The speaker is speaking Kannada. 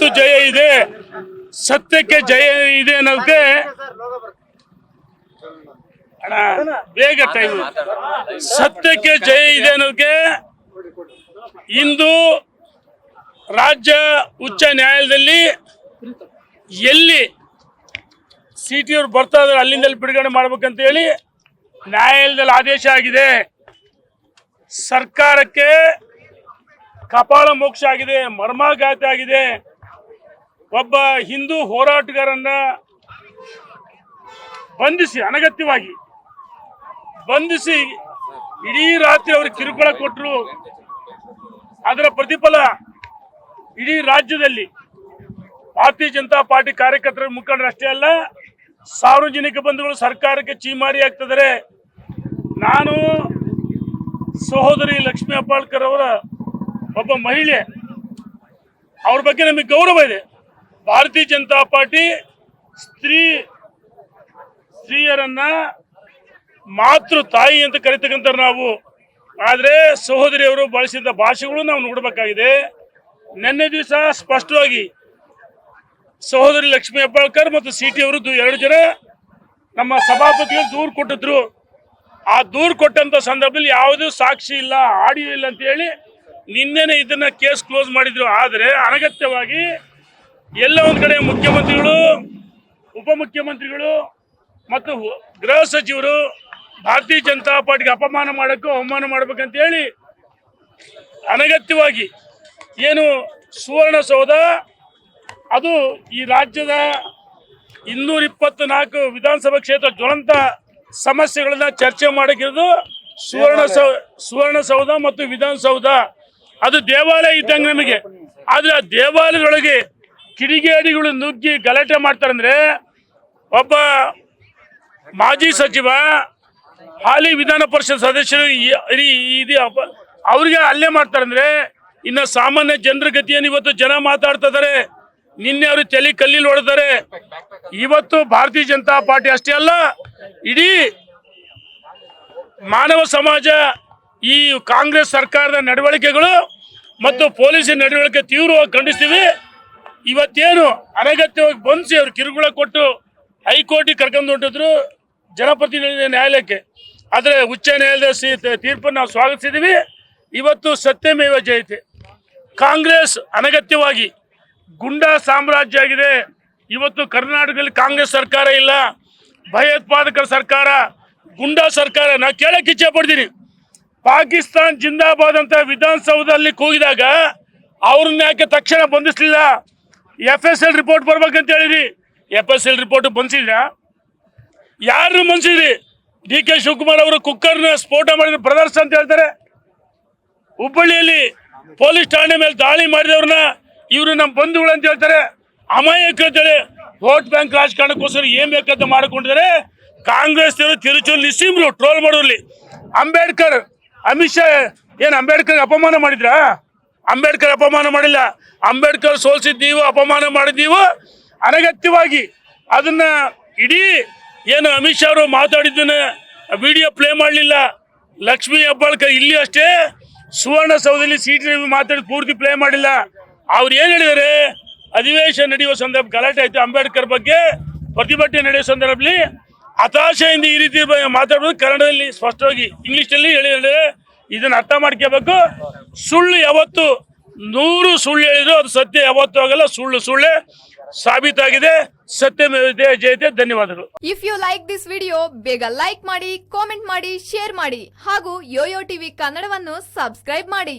ಯಾವತ್ತು ಜಯ ಇದೆ. ಸತ್ಯಕ್ಕೆ ಜಯ ಇದೆ ಅನ್ನೋದಕ್ಕೆ ಬೇಗ ಟೈಮ್ ಸತ್ಯಕ್ಕೆ ಜಯ ಇದೆ ಅನ್ನೋದಕ್ಕೆ ಇಂದು ರಾಜ್ಯ ಉಚ್ಚ ನ್ಯಾಯಾಲಯದಲ್ಲಿ ಎಲ್ಲಿ ಸಿ ಟಿ ಅವ್ರು ಬರ್ತಾ ಇದ್ರೆ ಅಲ್ಲಿಂದ ಅಲ್ಲಿ ಬಿಡುಗಡೆ ಮಾಡ್ಬೇಕಂತ ಹೇಳಿ ನ್ಯಾಯಾಲಯದಲ್ಲಿ ಆದೇಶ ಆಗಿದೆ. ಸರ್ಕಾರಕ್ಕೆ ಕಪಾಳ ಮೋಕ್ಷ ಆಗಿದೆ, ಮರ್ಮಾಘಾತ ಆಗಿದೆ. ಒಬ್ಬ ಹಿಂದೂ ಹೋರಾಟಗಾರನ್ನ ಬಂಧಿಸಿ, ಅನಗತ್ಯವಾಗಿ ಬಂಧಿಸಿ ಇಡೀ ರಾತ್ರಿ ಅವರು ಕಿರುಕುಳ ಕೊಟ್ಟರು ಅದರ ಪ್ರತಿಫಲ ಇಡೀ ರಾಜ್ಯದಲ್ಲಿ ಭಾರತೀಯ ಜನತಾ ಪಾರ್ಟಿ ಕಾರ್ಯಕರ್ತರ ಮುಖಂಡರಷ್ಟೇ ಅಲ್ಲ, ಸಾರ್ವಜನಿಕ ಬಂಧುಗಳು ಸರ್ಕಾರಕ್ಕೆ ಚೀಮಾರಿ ಆಗ್ತಿದ್ದಾರೆ. ನಾನು ಸಹೋದರಿ ಲಕ್ಷ್ಮೀ ಅಪ್ಪಾಳ್ಕರ್ ಅವರ ಒಬ್ಬ ಮಹಿಳೆ, ಅವ್ರ ಬಗ್ಗೆ ನಮಗೆ ಗೌರವ ಇದೆ. ಭಾರತೀಯ ಜನತಾ ಪಾರ್ಟಿ ಸ್ತ್ರೀ ಸ್ತ್ರೀಯರನ್ನ ಮಾತೃ ತಾಯಿ ಅಂತ ಕರಿತಕ್ಕಂಥ ನಾವು. ಆದರೆ ಸಹೋದರಿಯವರು ಬಳಸಿದ ಭಾಷೆಗಳು ನಾವು ನೋಡಬೇಕಾಗಿದೆ. ನಿನ್ನೆ ದಿವಸ ಸ್ಪಷ್ಟವಾಗಿ ಸಹೋದರಿ ಲಕ್ಷ್ಮೀ ಹೆಬ್ಬಾಳ್ಕರ್ ಮತ್ತು ಸಿ ಟಿ ಅವರು ಎರಡು ಜನ ನಮ್ಮ ಸಭಾಪತಿಗಳು ದೂರು ಕೊಟ್ಟಿದ್ರು. ಆ ದೂರು ಕೊಟ್ಟಂತ ಸಂದರ್ಭದಲ್ಲಿ ಯಾವುದೂ ಸಾಕ್ಷಿ ಇಲ್ಲ, ಆಡಿಯೋ ಇಲ್ಲ ಅಂತ ಹೇಳಿ ನಿನ್ನೆನೆ ಇದನ್ನ ಕೇಸ್ ಕ್ಲೋಸ್ ಮಾಡಿದ್ರು. ಆದರೆ ಅನಗತ್ಯವಾಗಿ ಎಲ್ಲ ಒಂದು ಕಡೆ ಮುಖ್ಯಮಂತ್ರಿಗಳು, ಉಪಮುಖ್ಯಮಂತ್ರಿಗಳು ಮತ್ತು ಗೃಹ ಸಚಿವರು ಭಾರತೀಯ ಜನತಾ ಪಾರ್ಟಿಗೆ ಅಪಮಾನ ಮಾಡೋಕ್ಕೂ ಅವಮಾನ ಮಾಡ್ಬೇಕಂತ ಹೇಳಿ ಅನಗತ್ಯವಾಗಿ ಏನು ಸುವರ್ಣಸೌಧ ಅದು ಈ ರಾಜ್ಯದ ಇನ್ನೂರ ಇಪ್ಪತ್ನಾಲ್ಕು ವಿಧಾನಸಭಾ ಕ್ಷೇತ್ರ ಜ್ವಲಂತ ಸಮಸ್ಯೆಗಳನ್ನ ಚರ್ಚೆ ಮಾಡಕ್ಕಿರೋದು ಸುವರ್ಣ ಸೌ ಸುವರ್ಣಸೌಧ ಮತ್ತು ವಿಧಾನಸೌಧ. ಅದು ದೇವಾಲಯ ಇದ್ದಂಗೆ ನಮಗೆ. ಆದ್ರೆ ಆ ದೇವಾಲಯದೊಳಗೆ ಕಿಡಿಗೇಡಿಗಳು ನುಗ್ಗಿ ಗಲಾಟೆ ಮಾಡ್ತಾರಂದ್ರೆ ಒಬ್ಬ ಮಾಜಿ ಸಚಿವ, ಹಾಲಿ ವಿಧಾನ ಪರಿಷತ್ ಸದಸ್ಯರು ಇದು ಅವ್ರಿಗೆ ಅಲ್ಲೇ ಮಾಡ್ತಾರಂದ್ರೆ ಇನ್ನು ಸಾಮಾನ್ಯ ಜನರ ಗತಿಯನ್ನು ಇವತ್ತು ಜನ ಮಾತಾಡ್ತಾ ನಿನ್ನೆ ಅವರು ತಲೆ ಕಲ್ಲಿಲ್ ಹೊಡೆದಾರೆ. ಇವತ್ತು ಭಾರತೀಯ ಜನತಾ ಪಾರ್ಟಿ ಅಷ್ಟೇ ಅಲ್ಲ, ಇಡೀ ಮಾನವ ಸಮಾಜ, ಈ ಕಾಂಗ್ರೆಸ್ ಸರ್ಕಾರದ ನಡವಳಿಕೆಗಳು ಮತ್ತು ಪೊಲೀಸ್ ನಡವಳಿಕೆ ತೀವ್ರವಾಗಿ ಖಂಡಿಸ್ತೀವಿ. ಇವತ್ತೇನು ಅನಗತ್ಯವಾಗಿ ಬಂಧಿಸಿ ಅವ್ರು ಕಿರುಕುಳ ಕೊಟ್ಟು ಹೈಕೋರ್ಟಿಗೆ ಕರ್ಕೊಂಡು ಹೊಂಟಿದ್ರು ಜನಪ್ರತಿನಿಧಿ ನ್ಯಾಯಾಲಯಕ್ಕೆ. ಆದರೆ ಉಚ್ಚ ನ್ಯಾಯಾಲಯದ ತೀರ್ಪನ್ನು ನಾವು ಸ್ವಾಗತಿಸಿದ್ದೀವಿ ಇವತ್ತು ಸತ್ಯಮೇವ ಜಯತೆ. ಕಾಂಗ್ರೆಸ್ ಅನಗತ್ಯವಾಗಿ ಗುಂಡಾ ಸಾಮ್ರಾಜ್ಯ ಆಗಿದೆ. ಇವತ್ತು ಕರ್ನಾಟಕದಲ್ಲಿ ಕಾಂಗ್ರೆಸ್ ಸರ್ಕಾರ ಇಲ್ಲ. ಭಯೋತ್ಪಾದಕರ ಸರ್ಕಾರ, ಗುಂಡಾ ಸರ್ಕಾರ. ನಾ ಕೇಳಕ್ಕೆ ಇಚ್ಛೆ ಪಡ್ತೀನಿ. ಪಾಕಿಸ್ತಾನ್ ಜಿಂದಾಬಾದ್ ಅಂತ ವಿಧಾನಸೌಧದಲ್ಲಿ ಕೂಗಿದಾಗ ಅವ್ರನ್ನ ಯಾಕೆ ತಕ್ಷಣ ಬಂಧಿಸ್ಲಿಲ್ಲ? ಎಫ್ ಎಸ್ ಎಲ್ ರಿಪೋರ್ಟ್ ಬರ್ಬೇಕಂತ ಹೇಳಿರಿ ಎಫ್ ಎಸ್ ಎಲ್ ರಿಪೋರ್ಟ್ ಬಂದಿದ್ರಾ ಯಾರು ಮನ್ಸಿದ್ರಿ? ಡಿ ಕೆ ಶಿವಕುಮಾರ್ ಅವರು ಕುಕ್ಕರ್ನ ಸ್ಫೋಟ ಮಾಡಿದ ಬ್ರದರ್ಸ್ ಅಂತ ಹೇಳ್ತಾರೆ. ಹುಬ್ಬಳ್ಳಿಯಲ್ಲಿ ಪೊಲೀಸ್ ಠಾಣೆ ಮೇಲೆ ದಾಳಿ ಮಾಡಿದವ್ರನ್ನ ಇವರು ನಮ್ಮ ಬಂಧುಗಳು ಅಂತ ಹೇಳ್ತಾರೆ. ಅಮಾಯಕ ಅಂತೇಳಿ ವೋಟ್ ಬ್ಯಾಂಕ್ ರಾಜಕಾರಣಕ್ಕೋಸ್ಕರ ಏನ್ ಬೇಕಂತ ಮಾಡಿಕೊಂಡಿದ್ದಾರೆ. ಕಾಂಗ್ರೆಸ್ ತಿರುಚೂರು ನಿಸೀಮ್ರು ಟ್ರೋಲ್ ಮಾಡೋರ್ಲಿ. ಅಂಬೇಡ್ಕರ್, ಅಮಿತ್ ಶಾ ಏನ್ ಅಂಬೇಡ್ಕರ್ ಅಪಮಾನ ಮಾಡಿದ್ರಾ? ಅಂಬೇಡ್ಕರ್ ಅಪಮಾನ ಮಾಡಿಲ್ಲ. ಅಂಬೇಡ್ಕರ್ ಸೋಲ್ಸಿದ್ದು ನೀವು ಅಪಮಾನ ಮಾಡಿದ್ದೀವೋ, ಅನಗತ್ಯವಾಗಿ ಅದನ್ನ ಇಡೀ ಏನು ಅಮಿತ್ ಶಾ ಅವರು ಮಾತಾಡಿದ್ದನ್ನ ವಿಡಿಯೋ ಪ್ಲೇ ಮಾಡಲಿಲ್ಲ. ಲಕ್ಷ್ಮೀ ಹೆಬ್ಬಾಳ್ಕರ್ ಇಲ್ಲಿ ಅಷ್ಟೇ ಸುವರ್ಣಸೌಧದಲ್ಲಿ ಸೀಟ್ ಮಾತಾಡಿ ಪೂರ್ತಿ ಪ್ಲೇ ಮಾಡಿಲ್ಲ. ಅವ್ರು ಏನು ಹೇಳಿದಾರೆ? ಅಧಿವೇಶನ ನಡೆಯುವ ಸಂದರ್ಭ ಗಲಾಟೆ ಆಯಿತು. ಅಂಬೇಡ್ಕರ್ ಬಗ್ಗೆ ಪ್ರತಿಭಟನೆ ನಡೆಯುವ ಸಂದರ್ಭದಲ್ಲಿ ಹತಾಶೆಯಿಂದ ಈ ರೀತಿ ಮಾತಾಡೋದು ಕನ್ನಡದಲ್ಲಿ ಸ್ಪಷ್ಟವಾಗಿ ಇಂಗ್ಲೀಷಲ್ಲಿ ಹೇಳಿದ್ರೆ. ಇದನ್ನ ಅರ್ಥ ಮಾಡ್ಕೋಬೇಕು. ಸುಳ್ಳು ಯಾವತ್ತು ನೂರು ಸುಳ್ಳು ಹೇಳಿದ್ರು ಅದು ಸತ್ಯ, ಯಾವತ್ತು ಆಗಲ್ಲ. ಸುಳ್ಳು ಸುಳ್ಳೆ ಸಾಬೀತಾಗಿದೆ. ಸತ್ಯ ಜಯತೆ ಧನ್ಯವಾದಗಳು. If you like this video ಬೇಗ ಲೈಕ್ ಮಾಡಿ ಕಾಮೆಂಟ್ ಮಾಡಿ ಶೇರ್ ಮಾಡಿ ಹಾಗೂ ಯೋಯೋ ಟಿವಿ ಕನ್ನಡವನ್ನು ಸಬ್ಸ್ಕ್ರೈಬ್ ಮಾಡಿ.